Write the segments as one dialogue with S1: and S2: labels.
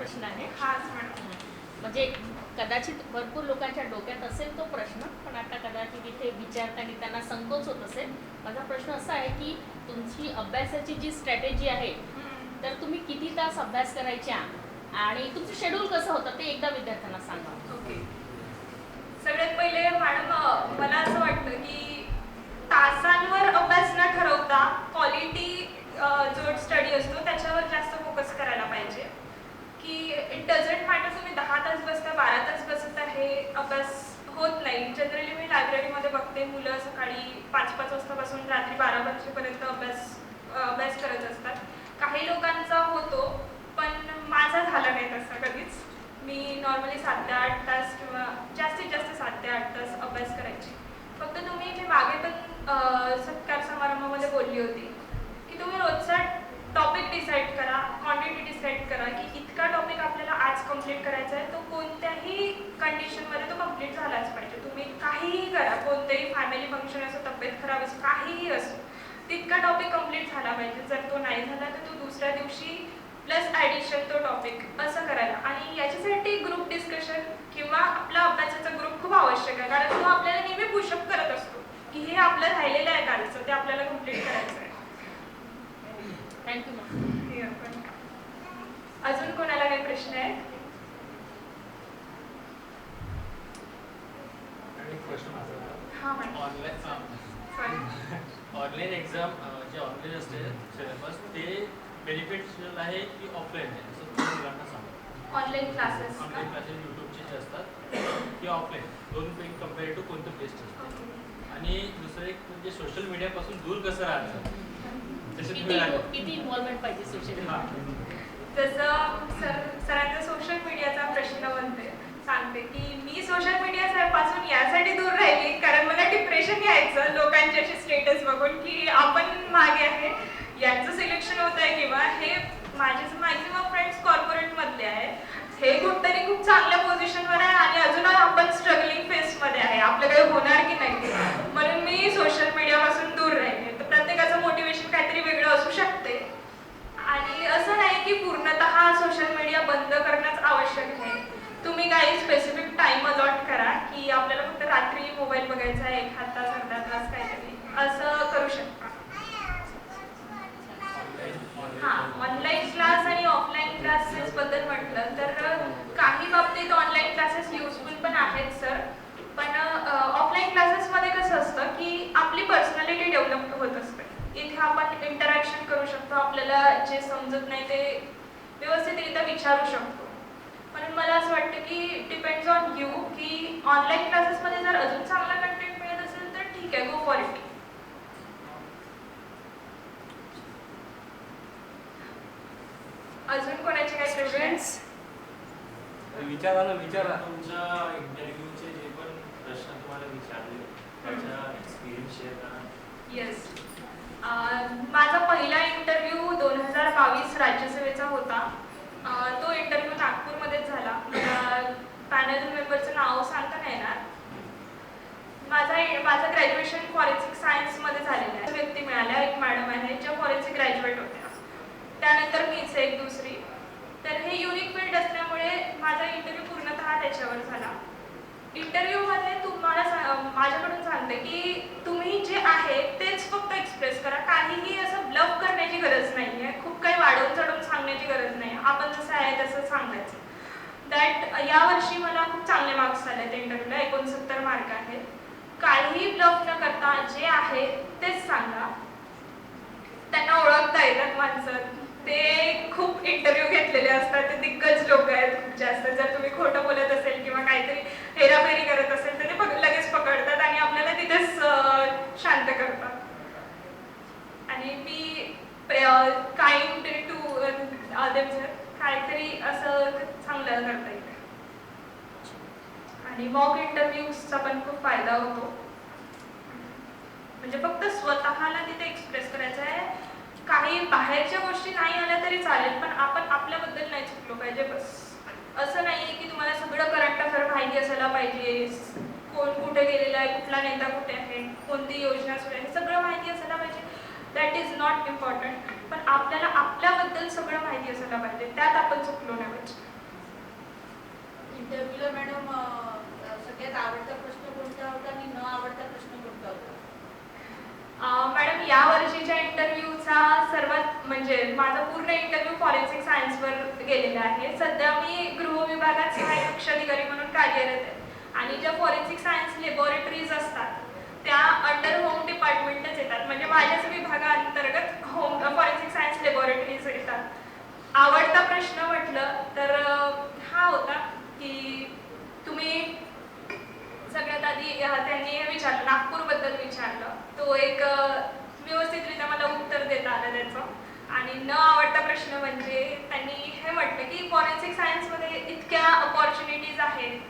S1: प्रश्न आहे
S2: मॅडम
S1: म्हणजे कदाचित भरपूर लोकांच्या डोक्यात असेल तो प्रश्न पण आता कदाचित इथे विचारताना त्यांना संकोच होत असेल. माझा प्रश्न असा आहे की तुमची अभ्यासाची जी स्ट्रॅटेजी आहे. तर तुम्ही किती तास अभ्यास करायच्या? आणि तुमचं शेड्यूल कसं होतं ते एकदा विद्यार्थ्यांना सांगा
S2: ओके सगळ्यात पहिले मॅडम अ, मला असं वाटतं की तासांवर अभ्यास न ठरवता क्वालिटी जो स्टडी असतो त्याच्यावर जास्त फोकस करायला पाहिजे की इट डझंट मॅटर तुम्ही दहा तास बसता बारा तास बसता हे अभ्यास होत नाही जनरली मी लायब्ररीमध्ये बघते मुलं सकाळी पाच पाच वाजतापासून रात्री बारा वाजेपर्यंत अभ्यास अभ्यास करत असतात. काही लोकांचा होतो पण माझा झाला नाही तसा कधीच. मी नॉर्मली सात ते आठ तास किंवा जास्तीत जास्त सात ते आठ तास अभ्यास करायची. फक्त तुम्ही मी मागे पण सत्कार समारंभामध्ये बोलली होती की तुम्ही रोजचा टॉपिक डिसाईड करा क्वांटिटी डिसाईड करा की कंप्लीट करायचा आहे तो कोणत्याही कंडिशनमध्ये तो कंप्लीट झालाच पाहिजे. तुम्ही काहीही करा कोणतेही फॅमिली फंक्शन असो तब्येत खराब असो काहीही असो तितका टॉपिक कंप्लीट झाला पाहिजे. जर तो नाही झाला तर तो दुसऱ्या दिवशी प्लस ॲडिशन तो टॉपिक असं करायला. आणि याच्यासाठी ग्रुप डिस्कशन किंवा आपला अभ्यासाचा ग्रुप खूप आवश्यक आहे. कारण तो आपल्याला नेहमी पुशअप करत असतो की हे आपलं राहिलेलं आहे कालचं ते आपल्याला कंप्लीट करायचं आहे.
S1: थँक्यू मॅम
S2: अजून कोणाला काही प्रश्न आहे
S3: आणि एक प्रश्न माझा
S2: हां मॅडम
S3: ऑनलाईन ऑनलाईन एक्झाम जे ऑनलाईन असते सिलेबस ते बेनिफिशियल आहे की ऑफलाईन आहे? तुम्ही मुलांना सांगा.
S2: ऑनलाईन क्लासेस
S3: ऑनलाईन क्लासेस यूट्यूबचे जे असतात की ऑफलाईन दोन पैकी कंपेअर टू कोणतं बेस्ट असतं. आणि दुसरं एक म्हणजे सोशल मीडियापासून दूर कसं राहायचं तसे
S1: किती
S3: तुम्ही राहा-
S1: किती इन्व्हॉल्वमेंट पाहिजे सोशल
S3: हां.
S2: जसं सर सरांचा सोशल मीडियाचा प्रश्न बनते सांगते की मी सोशल मीडिया पासून यासाठी दूर राहिली कारण मला डिप्रेशन यायचं लोकांचे असे स्टेटस बघून की आपण मागे आहे. यांचं सिलेक्शन होत आहे किंवा हे माझे मॅक्झिमम फ्रेंड्स कॉर्पोरेटमधले आहेत हे कुठतरी खूप चांगल्या पोझिशनवर आहे आणि अजून आपण स्ट्रगलिंग फेसमध्ये आहे. आपलं काही होणार की नाही? म्हणून मी सोशल मीडियापासून दूर राहिले. तर प्रत्येकाचं मोटिवेशन काहीतरी वेगळं असू शकते. आणि असं नाही की पूर्णतः सोशल मीडिया बंद करणंच आवश्यक आहे तुम्ही काही स्पेसिफिक टाइम अलॉट करा की आपल्याला फक्त रात्री मोबाईल बघायचा आहे एक हात तास अर्धा तास काहीतरी असं करू शकता. हां ऑनलाईन क्लास आणि ऑफलाईन क्लासेस बद्दल म्हटलं तर काही बाबतीत ऑनलाईन क्लासेस युजफुल पण आहेत सर पण ऑफलाईन क्लासेसमध्ये कसं असतं की आपली पर्सनॅलिटी डेव्हलप होत असते. इथे आपण इंटरॅक्शन करू शकतो आपल्याला जे समजत नाही ते व्यवस्थितरित्या विचारू शकतो. म्हणून मला असं वाटतं की डिपेंड्स ऑन यू की ऑनलाईन क्लासेसमध्ये जर अजून चांगला कंटेंट मिळत असेल तर ठीक आहे गो फॉर इट अजून कोणाचे काही आहेत?
S4: विचारा ना विचारा.
S5: तुमच्या इंटरव्ह्यूचे जे पण प्रश्न तुम्हाला विचारले त्याचा एक्सपिरियन्स शेअर करा.
S2: येस माझा पहिला इंटरव्ह्यू दोन हजार बावीस राज्यसेवेचा होता. तो इंटरव्ह्यू नागपूरमध्येच झाला. पॅनल मेंबरचं नाव सांगता नाही येणार. माझा माझं ग्रॅज्युएशन फॉरेन्सिक सायन्समध्ये झालेलं आहे. व्यक्ती मिळाल्या एक मॅडम आहे ज्या फॉरेन्सिक ग्रॅज्युएट होत्या. त्यानंतर मीच एक दुसरी. तर हे युनिक फील्ड असल्यामुळे माझा इंटरव्ह्यू पूर्णतः त्याच्यावर झाला. इंटरव्ह्यूमध्ये तुम्हाला माझ्याकडून सांगते की तुम्ही जे आहे तेच फक्त एक्सप्रेस करा काहीही असं ब्लफ करण्याची गरज नाही आहे खूप काही वाढवून चढवून सांगण्याची गरज नाही आपण जसं आहे तसं सांगायचं. दॅट यावर्षी मला खूप चांगले मार्क्स आले आहेत इंटरव्ह्यूला एकोणसत्तर मार्क आहेत काहीही ब्लफ न करता जे आहे तेच सांगा. त्यांना ओळखता येतात माणसं. ते खूप इंटरव्ह्यू घेतलेले असतात. ते दिग्गज लोक आहेत खूप जास्त. जर तुम्ही खोटं बोलत असेल किंवा काहीतरी हेराफेरी करत असेल तर ते पक- लगेच पकडतात आणि आपल्याला तिथेच अं, शांत करतात आणि मी काइंड टू अदर काहीतरी असं चांगलं करता येईल आणि मॉक इंटरव्ह्यूजचा पण खूप फायदा होतो. म्हणजे फक्त स्वतःला तिथे एक्सप्रेस करायचं आहे. काही बाहेरच्या गोष्टी नाही आल्या तरी चालेल पण आपण आपल्याबद्दल नाही चुकलो पाहिजे बस. असं नाही आहे की तुम्हाला सगळं करंट अफेअर माहिती असायला पाहिजे. कोण कुठे गेलेला आहे कुठला नेता कुठे आहे कोणती योजना सुरू आहे सगळं माहिती असायला पाहिजे. दॅट इज नॉट इम्पॉर्टंट पण आपल्याला आपल्याबद्दल सगळं माहिती असायला पाहिजे. त्यात आपण चुकलो नाही पाहिजे.
S6: इंटरव्ह्यूला मॅडम आवडता प्रश्न कोणता होता आणि न आवडता प्रश्न कोणता होता?
S2: मॅडम या वर्षीच्या इंटरव्ह्यूचा सर्वात म्हणजे माझा पूर्ण इंटरव्ह्यू फॉरेन्सिक सायन्सवर गेलेला आहे. सध्या मी गृह विभागात सहाय्यक कक्ष अधिकारी म्हणून कार्यरत आहे. आणि ज्या फॉरेन्सिक सायन्स लॅबोरेटरीज असतात त्या अंडर होम डिपार्टमेंटच येतात. म्हणजे माझ्याच विभागाअंतर्गत होम फॉरेन्सिक सायन्स लॅबोरेटरीज येतात. आवडता प्रश्न म्हटलं तर हा होता की तुम्ही सगळ्यात आधी अ, त्यांनी हे विचारलं नागपूरबद्दल विचारलं तो एक अ, व्यवस्थितरित्या मला उत्तर देता आलं त्याचं आणि न आवडता प्रश्न म्हणजे त्यांनी हे म्हटलं की फॉरेन्सिक सायन्समध्ये इतक्या अपॉर्च्युनिटीज आहेत.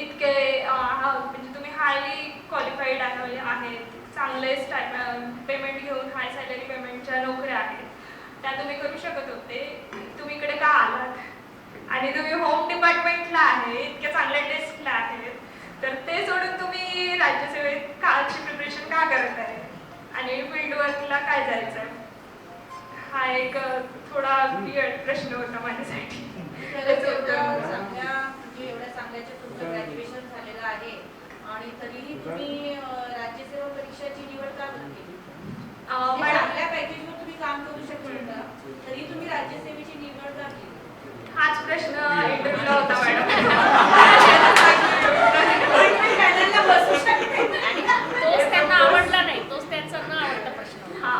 S2: इतके हा म्हणजे तुम्ही हायली क्वालिफाईड आहेत चांगले स्टार्ट पेमेंट घेऊन हाय सॅलरी पेमेंटच्या नोकऱ्या आहेत. त्या तुम्ही करू शकत होते. तुम्ही इकडे का आलात? आणि तुम्ही होम डिपार्टमेंटला आहे इतक्या चांगल्या डेस्कला आहेत. तर ते सोडून तुम्ही राज्यसेवेत काची प्रिपरेशन का करत आहे? आणि फील्ड वर्कला काय जायचं हा एक थोडा प्रश्न होता माझ्यासाठी.
S6: खरंच एवढ्या चांगल्या एवढ्या चांगल्याच्या तुमचं ग्रॅज्युएशन झालेलं आहे. आणि तरीही तुम्ही अं, राज्यसेवा परीक्षाची निवड का बरं केली?
S2: अ, मॅडम
S6: चांगल्या पॅकेजवर तुम्ही काम करू शकत होता तरी तुम्ही राज्यसेवेची निवड का केली?
S2: हाच प्रश्न इंटरव्ह्यूला होता
S6: Appointment पॅनलला बसू शकते
S1: आणि तोच त्यांना आवडला नाही तोच त्यांचा न आवडता प्रश्न होता.
S2: हा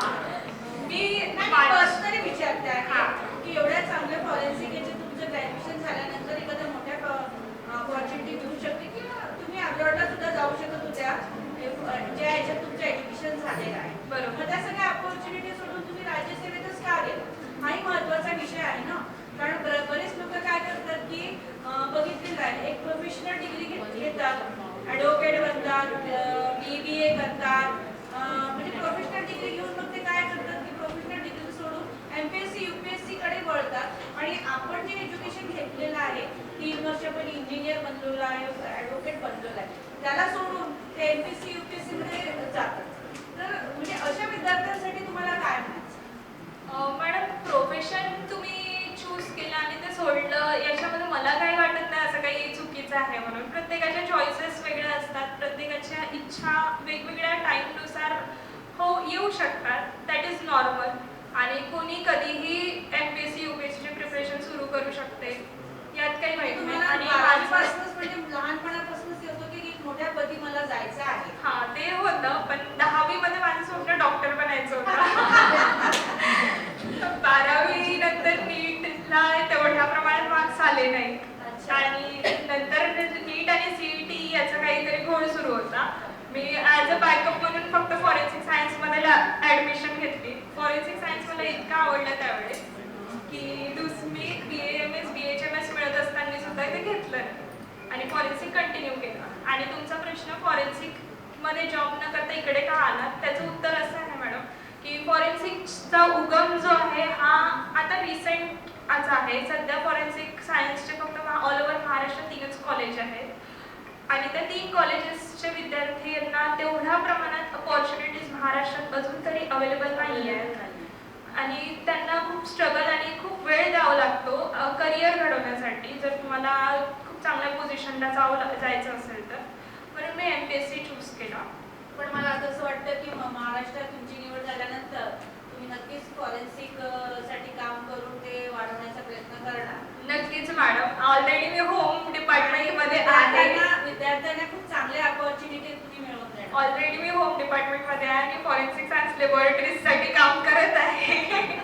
S2: मी
S6: नाही
S2: माझ-
S6: पर्सनली विचारते आहे
S2: हा.
S6: की एवढ्या चांगल्या फॉरेन्सिक याचे तुमचं ग्रॅज्युएशन झाल्यानंतर एखाद्या मोठ्या ऑपॉर्च्युनिटी मिळू शकते की तुम्ही अब्रॉडला सुद्धा जाऊ शकत होत्या. ज्या ह्याच्यात तुमचं एज्युकेशन झालेलं आहे.
S2: बरोबर.
S6: त्या सगळ्या ऑपॉर्च्युनिटी सोडून तुम्ही राज्यसेवेतच का गेला हाही महत्त्वाचा विषय आहे ना. कारण बर- बरेच लोक काय करतात की बघितलेलं आहे. एक प्रोफेशनल डिग्री घेतात. ॲडव्होकेट बनतात बी बी ए करतात. म्हणजे प्रोफेशनल डिग्री घेऊन मग ते काय करतात की प्रोफेशनल डिग्री सोडून M P S C U P S सीकडे वळतात आणि आपण जे एज्युकेशन घेतलेलं आहे तीन वर्ष आपण इंजिनियर बनलेलो आहे ॲडव्होकेट बनलेला आहे त्याला सोडून ते M P C U P S सीमध्ये जातात. तर म्हणजे अशा विद्यार्थ्यांसाठी तुम्हाला काय म्हणायचं?
S2: मॅडम प्रोफेशन तुम्ही चूज केलं आणि ते सोडलं याच्यामध्ये मला काही वाटत नाही असं काही चुकीचं आहे म्हणून. प्रत्येकाच्या चॉईसेस वेगळ्या असतात. प्रत्येकाच्या इच्छा वेगवेगळ्या टाईमनुसार हो येऊ शकतात. दॅट इज नॉर्मल आणि कोणी कधीही M P S C U P S सीची प्रिपरेशन सुरू करू शकते. यात काही वाईट नाही. आणि
S6: म्हणजे लहानपणापासूनच येतो की एक मोठ्या पदी मला जायचं आहे.
S2: हा ते होतं पण दहावी मध्ये माझं स्वप्न डॉक्टर बनायचं होतं. बारावी नंतर नीटला तेवढ्या प्रमाणात मार्क्स आले नाही.
S6: अच्छा.
S2: आणि नंतर नीट आणि सीईटी याचा काहीतरी घोळ सुरू होता. मी ॲज अ बॅकअप तुमचा प्रश्न फॉरेन्सिकमध्ये जॉब न करता इकडे का आला त्याचं उत्तर असं आहे मॅडम की फॉरेन्सिकचा उगम जो आहे हा आता रिसेंटच आहे. सध्या फॉरेन्सिक सायन्सचे फक्त ऑल ओव्हर महाराष्ट्रात तीनच कॉलेज आहेत. आणि त्या तीन कॉलेजेसचे विद्यार्थ्यांना तेवढ्या प्रमाणात अपॉर्च्युनिटीज महाराष्ट्रात अजून तरी अवेलेबल नाही आहेत आणि त्यांना खूप स्ट्रगल आणि खूप वेळ द्यावा लागतो करिअर घडवण्यासाठी. जर तुम्हाला खूप चांगल्या पोझिशनला जावं जायचं असेल तर. म्हणून मी M P S C choose केला.
S6: पण मला आता असं वाटतं की महाराष्ट्रात तुमची निवड झाल्यानंतर तुम्ही नक्कीच फॉरेन्सिकसाठी काम करून ते वाढवण्याचा प्रयत्न करणार.
S2: नक्कीच मॅडम ऑलरेडी मी होम डिपार्टमेंटमध्ये आहे.
S6: विद्यार्थ्यांना खूप चांगल्या ऑपॉर्च्युनिटी तुम्ही मिळवून देणार.
S2: ऑलरेडी मी होम डिपार्टमेंटमध्ये आहे आणि फॉरेन्सिक सायन्स लेबॉरेटरीजसाठी काम करत आहे.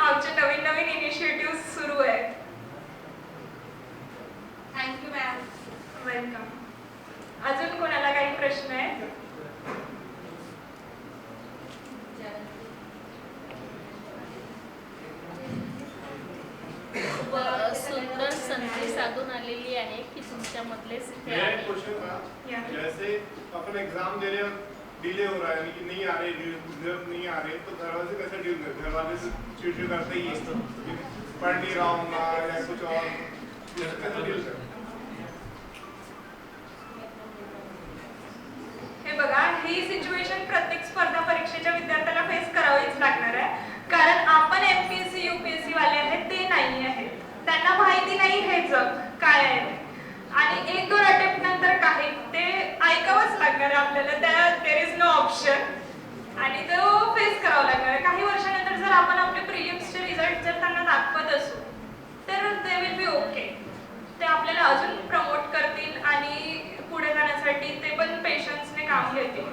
S2: आमचे नवीन नवीन इनिशिएटिव्ह सुरू आहेत.
S6: थँक्यू मॅम
S2: वेलकम अजून कोणाला काही प्रश्न आहे
S1: सुंदर संधी साधून आलेली आहे की तुमच्यामधलेच इथे
S7: मेरा एक
S1: आहे?
S7: क्वेश्चन था
S2: या
S7: जैसे अपन एग्जाम दे रहे हैं डिले हो रहा है यानी कि नहीं आ रहे रिजल्ट नहीं आ रहे तो घर वाले से कैसे डील करते घर वाले से चिड़चिड़ करते ही हैं पढ़ नहीं रहा हूँ या कुछ और कैसे डील करते
S2: दे विल बी ओके ते आपल्याला अजून प्रमोट करतील आणि पुढे जाण्यासाठी ते पण पेशन्सने काम घेतील.